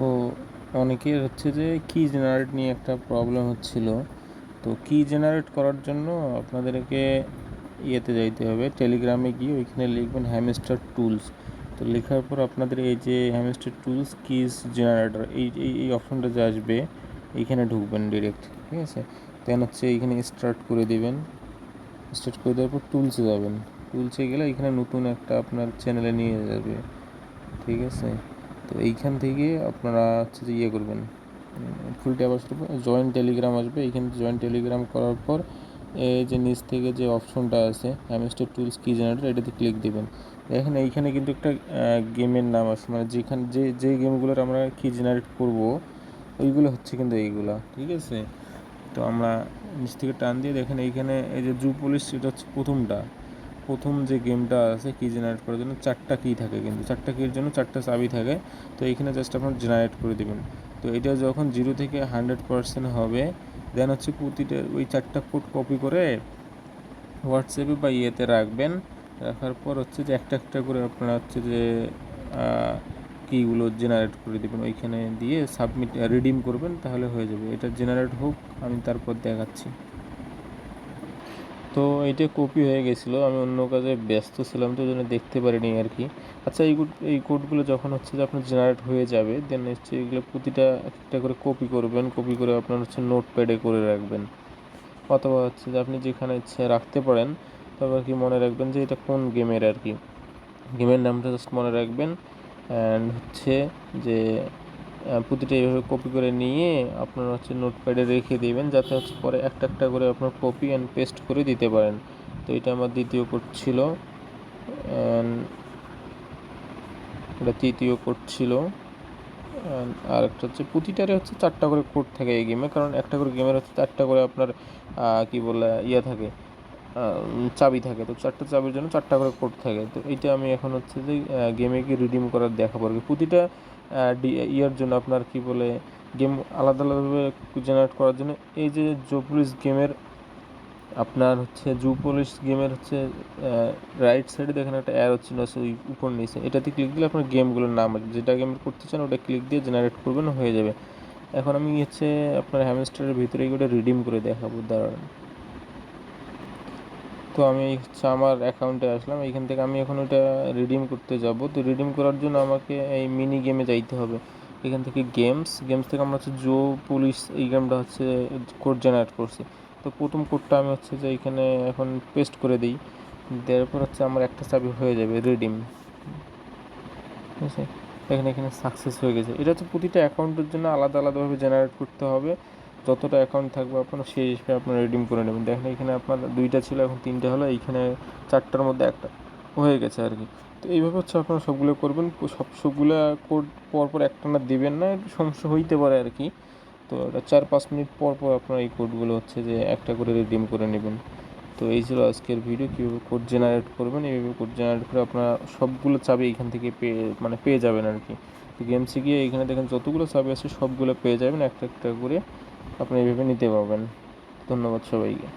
তো অনেকের হচ্ছে যে কি জেনারেট নিয়ে একটা প্রবলেম হচ্ছিল। তো কি জেনারেট করার জন্য আপনাদেরকে ইয়েতে যাইতে হবে। টেলিগ্রামে গিয়ে ওইখানে লিখবেন হ্যামস্টার টুলস তো লেখার পর আপনাদের এই যে হ্যামস্টার টুলস কিজ জেনারেটর এই এই অপশনটা যে আসবে, এইখানে ঢুকবেন ডিরেক্ট ঠিক আছে? দেন হচ্ছে এইখানে স্টার্ট করে দেবেন। স্টার্ট করে দেওয়ার পর টুলসে যাবেন। টুলসে গেলে এখানে নতুন একটা আপনার চ্যানেলে নিয়ে যাবে। ঠিক আছে? তো এইখান থেকে আপনারা হচ্ছে যে ইয়ে করবেন ফুল ট্যাব পর জয়েন্ট টেলিগ্রাম আসবে, এইখানে জয়েন্ট টেলিগ্রাম করার পর এই যে নিচ থেকে যে অপশনটা আছে হ্যামস্টার টুলস কি জেনারেটর এটাতে ক্লিক দিবেন। দেখেন এইখানে কিন্তু একটা গেমের নাম আছে মানে যেখানে, যে যে গেমগুলোর আমরা কি জেনারেট করব, ওইগুলো হচ্ছে কিন্তু এইগুলো, ঠিক আছে? তো আমরা নিচ থেকে টান দিয়ে দেখেন এইখানে এই যে জু পুলিশ এটা হচ্ছে প্রথমটা। প্রথম যে গেমটা আছে কি জেনারেট করার জন্য চারটা কি থাকে কিন্তু। চারটা কির জন্য চারটা চাবি থাকে। তো এইখানে জাস্ট আপনার জেনারেট করে দেবেন। তো এটা যখন জিরো থেকে হান্ড্রেড পার্সেন্ট হবে দেন হচ্ছে প্রতিটা ওই চারটা কোড কপি করে হোয়াটসঅ্যাপে বা ইয়েতে রাখবেন। রাখার পর হচ্ছে যে একটা একটা করে আপনারা হচ্ছে যে কিগুলো জেনারেট করে দেবেন। ওইখানে দিয়ে সাবমিট রিডিম করবেন, তাহলে হয়ে যাবে। এটা জেনারেট হোক, আমি তারপর দেখাচ্ছি। তো এইটা কপি হয়ে গেছিল। আমি অন্য কাজে ব্যস্ত ছিলাম, তো জন্য দেখতে পারিনি আর কি আচ্ছা এই এই কোডগুলো যখন হচ্ছে যে আপনার জেনারেট হয়ে যাবে দেন হচ্ছে এগুলো প্রতিটা একটা করে কপি করবেন। কপি করে আপনার হচ্ছে নোট প্যাডে করে রাখবেন। অথবা হচ্ছে যে আপনি যেখানে ইচ্ছে রাখতে পারেন, তবে আর কি মনে রাখবেন যে এটা কোন গেমের আর কি গেমের নামটা জাস্ট মনে রাখবেন। অ্যান্ড হচ্ছে যে প্রতিটা এইভাবে কপি করে নিয়ে আপনার হচ্ছে নোটপ্যাডে রেখে দেবেন, যাতে হচ্ছে পরে একটা একটা করে আপনার কপি অ্যান্ড পেস্ট করে দিতে পারেন। তো এটা আমার দ্বিতীয় কোড ছিল। এটা তৃতীয় কোড ছিল। আর একটা হচ্ছে প্রতিটারে হচ্ছে চারটা করে কোড থাকে এই গেমে কারণ একটা করে গেমের হচ্ছে চারটা করে আপনার কি বলে ইয়ে থাকে চাবি থাকে। তো চারটা চাবির জন্য চারটা করে কোড থাকে। তো এইটা আমি এখন হচ্ছে যে গেমে গিয়ে রিডিম করার দেখাবো আর কি। প্রতিটা ইয়ার জন্য আপনার কি বলে গেম আলাদা আলাদাভাবে জেনারেট করার জন্য। এই যে জো পুলিশ গেমের আপনার হচ্ছে জু পুলিশ গেমের হচ্ছে রাইট সাইডে দেখেন একটা অ্যারো চিহ্ন আছে, ওই উপর নিচে। এটাতে ক্লিক দিলে আপনার গেমগুলোর নাম আছে যেটা গেম করতে চান, ওটা ক্লিক দিয়ে জেনারেট করবেন, হয়ে যাবে। এখন আমি হচ্ছে আপনার হ্যামস্টারের ভিতরে ওটা রিডিম করে দেখাবো, দাঁড়ান। তো আমি হচ্ছে আমার অ্যাকাউন্টে আসলাম। এইখান থেকে আমি এখন ওটা রিডিম করতে যাব। তো রিডিম করার জন্য আমাকে এই মিনি গেমে যাইতে হবে। এখান থেকে গেমস গেমস থেকে আমরা হচ্ছে জো পুলিশ এই গেমটা হচ্ছে কোড জেনারেট করছি। তো প্রথম কোডটা আমি হচ্ছে যে এখানে এখন পেস্ট করে দিই। দেওয়ার পর হচ্ছে আমার একটা চাবি হয়ে যাবে রিডিম ঠিক আছে? এখানে এখানে সাকসেস হয়ে গেছে। এটা হচ্ছে প্রতিটা অ্যাকাউন্টের জন্য আলাদা, আলাদাভাবে জেনারেট করতে হবে। যতটা অ্যাকাউন্ট থাকবে আপনার, সেই হিসেবে আপনার রিডিম করে নেবেন। দেখেন এখানে আপনার দুইটা ছিল, এখন তিনটে হলো, এইখানে চারটার মধ্যে একটা হয়ে গেছে আর কি। তো এইভাবে হচ্ছে আপনারা সবগুলো করবেন, সব, সবগুলো কোড পরপর একটা না দেবেন না, একটু সমস্যা হইতে পারে আর কি। তো এটা চার পাঁচ মিনিট পর পর আপনার এই কোডগুলো হচ্ছে যে একটা করে রিডিম করে নেবেন। তো এই ছিল আজকের ভিডিও কীভাবে কোড জেনারেট করবেন, এইভাবে কোড জেনারেট করে আপনারা সবগুলো চাবি এখান থেকে পেয়ে মানে পেয়ে যাবেন আর কি। তো গেমসে গিয়ে এখানে দেখেন যতগুলো চাবি আছে, সবগুলো পেয়ে যাবেন, একটা একটা করে। আপনি এইভাবে নিতে পারবেন। ধন্যবাদ সবাইকে।